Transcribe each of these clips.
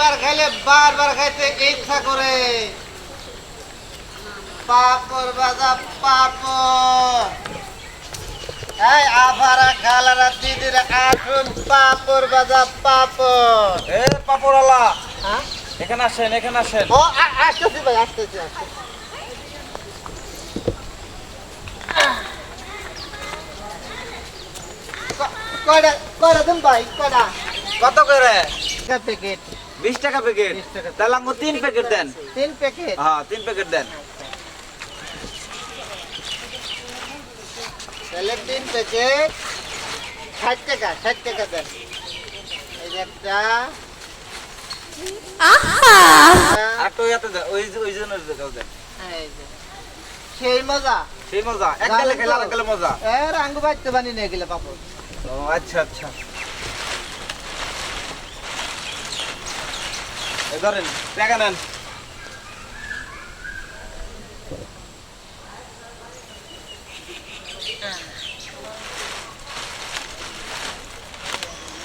খাইলে বারবার খাইতে ইচ্ছা করে। পাপড় বাজা পাপড়। এই আভারা খালারা দিদিরা আসুন পাপড় বাজা পাপড়। এ হ্যাঁ? এখানে আসেন এখানে আসেন। ও আসতেছি ভাই আসতেছি আসতেছি। ক- কয়টা কয়টা দিন ভাই কয়টা? কত করে? প্যাকেট? বিশ টাকা প্যাকেট তাহলে আমাকে তিন প্যাকেট দেন। তিন প্যাকেট হ্যাঁ তিন প্যাকেট দেন। তাহলে তিন প্যাকেট ষাট টাকা ষাট টাকা দেন। এই যে একটা সেই মজা। সেই মজা এক গেলে খেলে আর এক গেলে মজা এর আঙ্গু বাড়তে বানিয়ে নিয়ে গেলে পাপড়। আচ্ছা আচ্ছা। ধরেন টাকা নেন।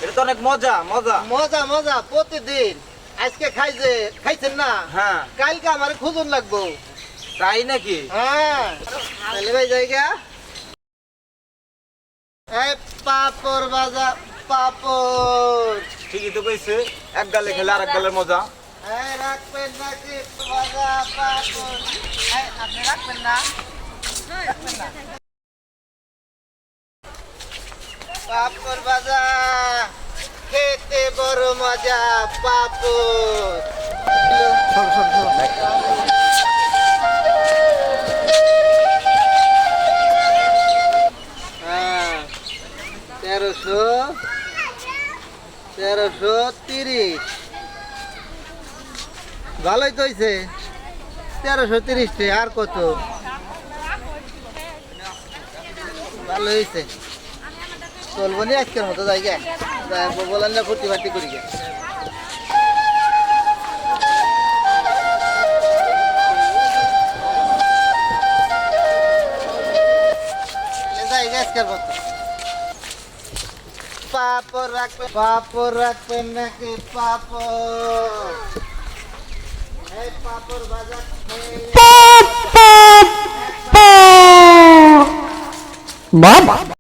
এটা তো অনেক মজা মজা। মজা মজা প্রতিদিন। আজকে খাইছে খাইছেন না? হ্যাঁ। কালকে আমার খুঁজুন লাগবো। তাই নাকি? হ্যাঁ। তাহলে ভাই জায়গা। এই পাপড় বাজা পাপড়। ঠিকই তো কইছে এক গালে খেলে আর এক গালের মজা। এই রাখবেন নাকি বাজা পাপড় এই আপনি রাখবেন না? রাখবেন না। পাপড় বাজা খেতে বড় মজা পাপড়। সব সব সব হ্যাঁ তেরোশো। তেরোশো তিরিশ। ভালোই তো হয়েছে তেরোশো তিরিশটি আর কত? ভালো হয়েছে চলবো নি আজকের মতো জায়গা। বলেন না ফুটি ফাটি করি গে। জায়গা আজকের মতো। পাপড় রাখবেন পাপড় রাখবেন নাকি পাপড় এই পাপড় খেয়ে Mama.